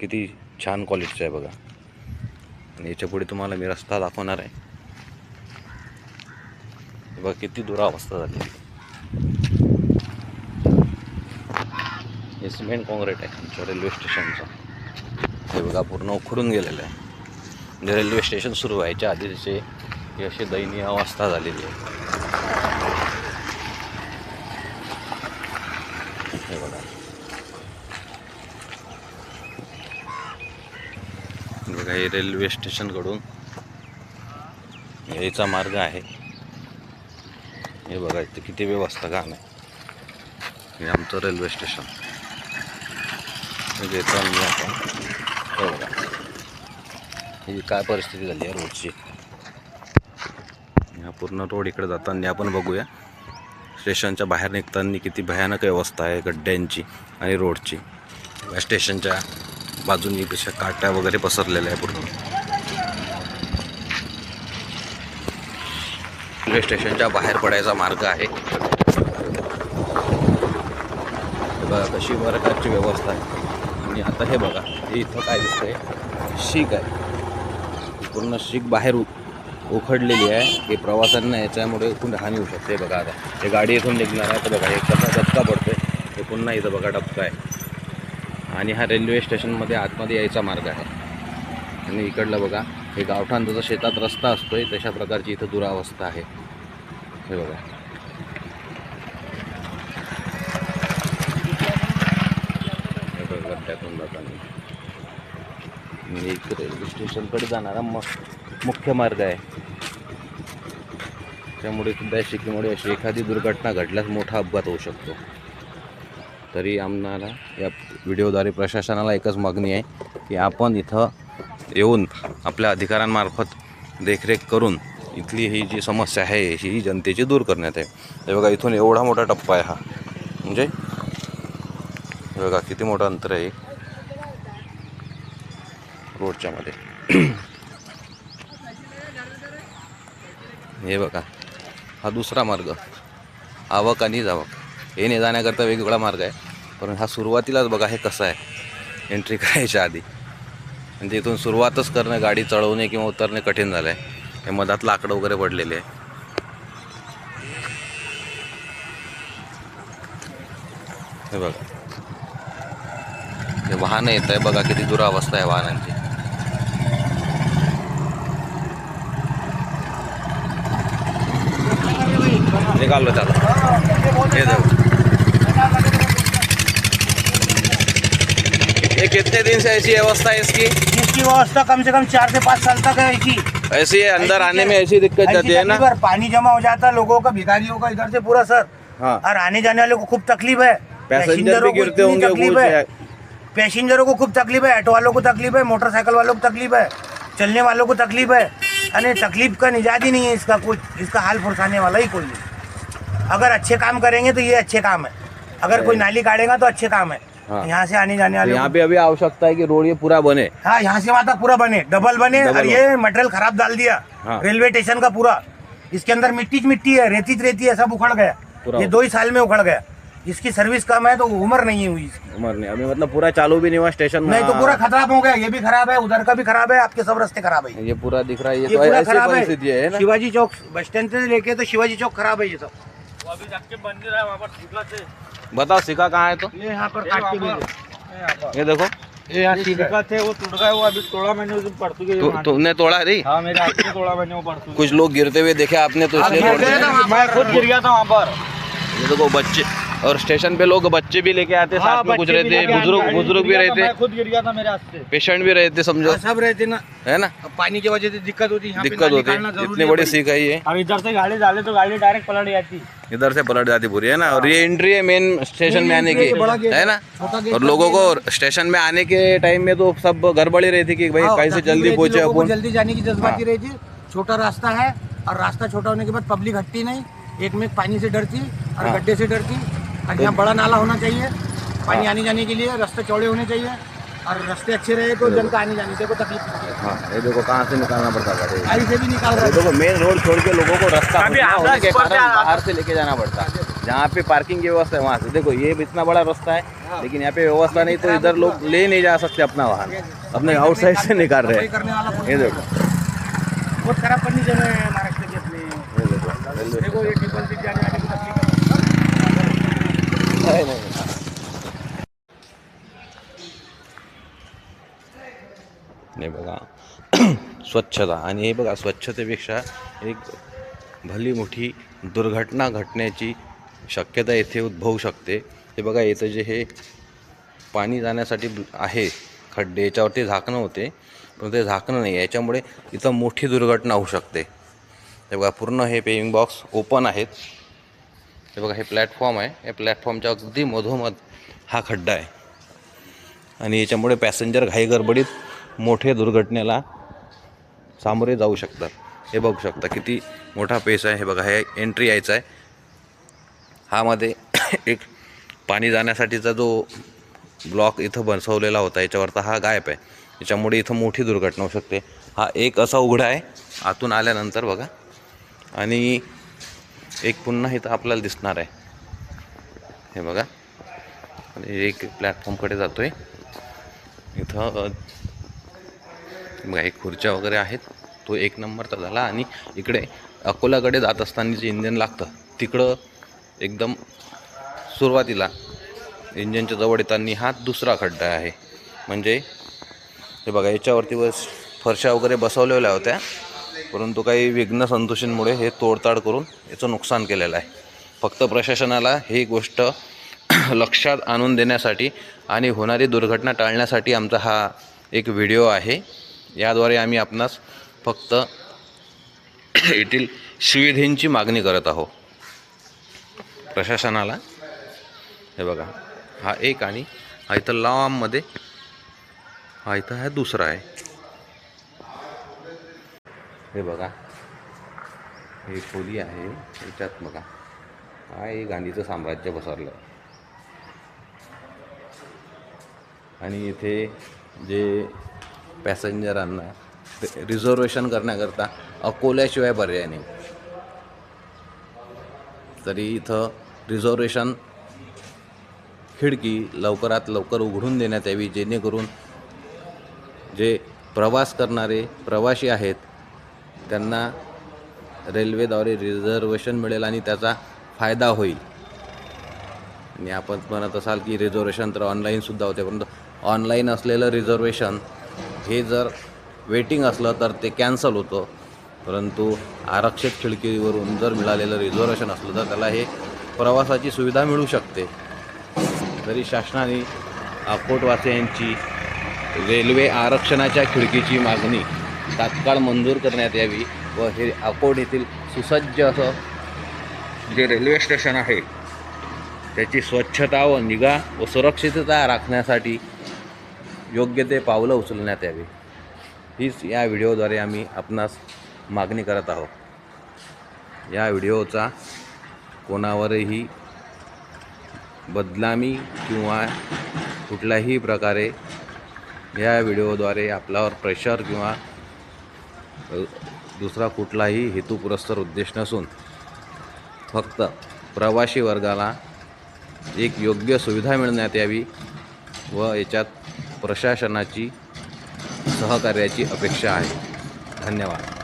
किती छान क्वालिटीचं आहे बघा. आणि याच्यापुढे तुम्हाला मी रस्ता दाखवणार आहे. बघा किती दुरावस्था झाली. हे सिमेंट कॉन्क्रीट आहे आमच्या रेल्वे स्टेशनचं हे बघा पूर्ण उखडून गेलेलं आहे. म्हणजे रेल्वे स्टेशन सुरू व्हायच्या आधी त्याचे ही अशी दयनीय अवस्था झालेली आहे हे बघा बघा हे रेल्वे स्टेशनकडून यायचा मार्ग आहे. हे बघा इथं किती व्यवस्था घाण आहे. हे आमचं रेल्वे स्टेशन. येतो आम्ही आपण हे बघा. ही काय परिस्थिती झाली आहे रोडची? ह्या पूर्ण रोड इकडे जाताना आपण बघूया. स्टेशनच्या बाहेर निघताना किती भयानक व्यवस्था आहे गड्ड्यांची आणि रोडची. स्टेशनच्या बाजूनी कशा काट्या वगैरे पसरलेल्या आहे पूर्ण. रेल्वे स्टेशनच्या बाहेर पडायचा मार्ग आहे. बघा कशी प्रकारची व्यवस्था आहे. आणि आता हे बघा हे इथं काय दिसतंय? शीख आहे. पूर्ण शीख बाहेर उखडलेली आहे. हे प्रवाशांना याच्यामुळे खूप हानी होऊ शकते. बघा आता हे गाडी इथून निघणार आहे. तर बघा हे कसा धक्का पडतोय. हे पुन्हा इथं बघा डबका आहे. आणि हा रेल्वे स्टेशनमध्ये आतमध्ये यायचा मार्ग आहे. आणि इकडलं बघा हे गावठाण जसं शेतात रस्ता असतोय तशा प्रकारची इथं दुरावस्था आहे. हे बघा. हे जाताना. एक रेल्वे स्टेशनकडे जाणारा म मुख्य मार्ग आहे. त्यामुळे सुद्धा शिकीमुळे अशी एखादी दुर्घटना घडल्यास मोठा अपघात होऊ शकतो. तरी आम्हाला या व्हिडिओद्वारे प्रशासनाला एकच मागणी आहे की आपण इथं येऊन आपल्या अधिकाऱ्यांमार्फत देखरेख करून इथली ही जी समस्या आहे ही जनतेची दूर करण्यात आहे. हे बघा इथून एवढा मोठा टप्पा आहे हा. म्हणजे हे बघा किती मोठं अंतर आहे. रोडच्या मध्ये. हे बघा हा दुसरा मार्ग. आवक आणि जावक. येणे जाण्याकरता वेगवेगळा मार्ग आहे. पण हा सुरुवातीलाच बघा हे कसं आहे? एंट्री करायच्या आधी. म्हणजे इथून सुरुवातच करणं गाडी चढवणे किंवा उतरणे कठीण झालं आहे हे मधात लाकडं वगैरे पडलेले आहे. हे बघा. हे वाहनं येत आहे बघा किती दुरावस्था आहे वाहनांची. निघालो त्याला. हे जाऊ ये कितने दिन से ऐसी अवस्था है इसकी? इसकी व्यवस्था कम से कम चार से पाँच साल तक है ऐसी। ऐसी है अंदर आने में ऐसी दिक्कत जाती है ना? पानी जमा हो जाता है लोगों का भिखारियों का इधर से पूरा सर। हाँ। और आने जाने वाले को खूब तकलीफ़ है। पैसेंजर भी को गिरते होंगे तकलीफ़ है। पैसेंजरों को खूब तकलीफ़ है ऑटो वालों को तकलीफ़ है मोटरसाइकिल वालों को तकलीफ़ है चलने वालों को तकलीफ़ है। अरे तकलीफ़ का निजात ही नहीं है इसका कुछ इसका हाल फुरसाने वाला ही कोई नहीं। अगर अच्छे काम करेंगे तो ये अच्छे काम है। अगर कोई नाली काटेगा तो अच्छे काम है। हाँ। यहाँ से आने जाने तो वाले यहाँ पे अभी आवश्यकता है कि रोड ये पूरा बने। हाँ यहाँ से वहाँ तक पूरा बने डबल बने डबल और ये मटेरियल खराब डाल दिया। हाँ। रेलवे स्टेशन का पूरा। इसके अंदर मिट्टी मिट्टी है रेती रेती है सब उखड़ गया। ये दो ही साल में उखड़ गया। इसकी सर्विस कम है तो उम्र नहीं हुई इसकी। उमर नहीं अभी मतलब पूरा चालू भी नहीं हुआ स्टेशन में। नहीं तो पूरा खराब हो गया ये भी खराब है उधर का भी खराब है आपके सब रास्ते खराब है। ये पूरा दिख रहा है ये ये तो पूरा खराब है। है शिवाजी चौक बस स्टैंड से लेके तो शिवाजी चौक खराब है ये सब। बताओ सिक्का कहाँ है तो? ये यहाँ पर काट के। ये देखो। ये यहाँ सिक्का थे वो टूट गए वो अभी तोड़ा मैंने उस दिन परसों के तुमने तोड़ा नहीं हाँ मेरे हाथ से तोड़ा मैंने वो परसों कुछ लोग गिरते हुए देखे आपने तो इसलिए वहाँ मैं खुद गिर गया था वहाँ पर। ये देखो बच्चे और स्टेशन पे लोग बच्चे भी लेके आते हाँ, साथ में कुछ रहते बुज़ुर्ग बुज़ुर्ग भी था, रहते। खुद गिर गया था मेरे हाथ से। पेशेंट भी रहते समझो। हाँ, सब रहते ना। है ना? अब पानी की वजह से दिक्कत होती है दिक्कत होती। है इतनी बड़ी। सीख है। ये और इधर से गाड़ी डाले तो गाड़ी डायरेक्ट पलट जाती। इधर से पलट जाती पूरी है ना? और ये एंट्री है मेन स्टेशन में आने की है ना? और लोगों को स्टेशन में आने के टाइम में तो सब गड़बड़ी रहती कि भाई हाँ, कैसे जल्दी पहुँचे को जल्दी जाने की जज्बाती रही थी। छोटा रास्ता है और रास्ता छोटा होने के बाद पब्लिक हटती नहीं। एक में पानी से डरती और हाँ। गड्ढे से डरती। और यहाँ बड़ा नाला होना चाहिए पानी आने जाने के लिए रास्ते चौड़े होने चाहिए और रास्ते अच्छे रहे तो जन का आने जाने से कोई तकलीफ़ नहीं हाँ। ये देखो कहाँ से निकालना पड़ता है गाड़ी। से भी निकाल रहे देखो मेन रोड छोड़ के लोगों को रास्ता होने के कारण बाहर से लेके जाना पड़ता है। जहाँ पे पार्किंग की व्यवस्था है वहाँ से। देखो ये भी इतना बड़ा रास्ता है लेकिन यहाँ पे व्यवस्था नहीं तो इधर लोग ले नहीं जा सकते अपना वाहन। अपने आउटसाइड से निकाल रहे हैं। ये देखो। बहुत खराब कंडीशन है महाराष्ट्र की नाही, नाही, नाही. बघा. स्वच्छता. आणि हे बघा स्वच्छतेपेक्षा एक भली मोठी दुर्घटना घटण्याची शक्यता येथे उद्भवू शकते. हे बघा इथं जे हे पाणी जाण्यासाठी आहे खड्डे. याच्यावरती झाकणं होते पण ते झाकणं नाही. याच्यामुळे इथं मोठी दुर्घटना होऊ शकते. हे बघा पूर्ण हे पेविंग बॉक्स ओपन आहेत. हे बघा हे प्लॅटफॉर्म आहे. या प्लॅटफॉर्मच्या अगदी मधोमध हा खड्डा आहे. आणि याच्यामुळे पॅसेंजर घाई गडबडीत मोठे दुर्घटनेला सामोरे जाऊ शकतात. हे बघू शकता किती मोठा पेस आहे. हे बघा हे एंट्री यायचं आहे. हा मध्ये एक पाणी जाण्यासाठीचा जो ब्लॉक इथं बसवलेला होता याच्यावरचा हा गायब आहे. याच्यामुळे इथं मोठी दुर्घटना होऊ शकते. हा एक असा उघडा आहे. आतून आल्यानंतर बघा. आणि एक पुन्हा इथं आपल्याला दिसणार आहे. हे बघा. एक प्लॅटफॉर्मकडे जातो आहे इथं बघा एक खुर्च्या वगैरे आहेत. तो एक नंबरचा झाला आणि इकडे अकोल्याकडे जात असताना जे इंजन लागतं तिकडं एकदम सुरुवातीला इंजनच्या जवळ येताना हा दुसरा खड्डा आहे. म्हणजे हे बघा याच्यावरती बस फरशा वगैरे बसवलेल्या होत्या. परंतु काही विघ्न संतोषींमुळे हे तोडताड करून याचं नुकसान केलेलं आहे. फक्त प्रशासनाला ही गोष्ट लक्षात आणून देण्यासाठी आणि होणारी दुर्घटना टाळण्यासाठी आमचा हा एक व्हिडिओ आहे. याद्वारे आम्ही आपणास फक्त येथील सुविधेंची मागणी करत आहोत. प्रशासनाला. हे बघा हा एक आणि हा इथं लांबमध्ये हा इथं हा दुसरा आहे. हे बघा. हे खोली आहे. याच्यात बघा. काय गांधीचं साम्राज्य पसरलं. आहे आणि इथे जे पॅसेंजरांना रिझर्वेशन करण्याकरता अकोल्याशिवाय पर्याय नाही. तरी इथं रिझर्वेशन खिडकी लवकरात लवकर उघडून देण्यात यावी जेणेकरून जे प्रवास करणारे प्रवासी आहेत त्यांना रेल्वेद्वारे रिझर्वेशन मिळेल आणि त्याचा फायदा होईल. आणि आपण म्हणत असाल की रिझर्वेशन तर ऑनलाईनसुद्धा होते परंतु ऑनलाईन असलेलं रिझर्वेशन हे जर वेटिंग असलं तर ते कॅन्सल होतं. परंतु आरक्षित खिडकीवरून जर मिळालेलं रिझर्वेशन असलं तर त्याला हे प्रवासाची सुविधा मिळू शकते. तरी शासनाने अकोटवासियांची रेल्वे आरक्षणाच्या खिडकीची मागणी तात्काळ मंजूर करण्यात यावी व हे अकोट येथील सुसज्ज असं जे रेल्वे स्टेशन आहे त्याची स्वच्छता व निगा व सुरक्षितता राखण्यासाठी योग्य ते पावलं उचलण्यात यावी. हीच या व्हिडिओद्वारे आम्ही आपणास मागणी करत आहोत. या व्हिडिओचा कोणावरही बदनामी किंवा कुठल्याही प्रकारे या व्हिडिओद्वारे आपल्यावर प्रेशर किंवा दुसरा कुठलाही हेतुपुरस्तर उद्देश नसून फक्त प्रवासी वर्गाला एक योग्य सुविधा मिळण्यात यावी व याच्यात प्रशासनाची सहकार्याची अपेक्षा आहे. धन्यवाद.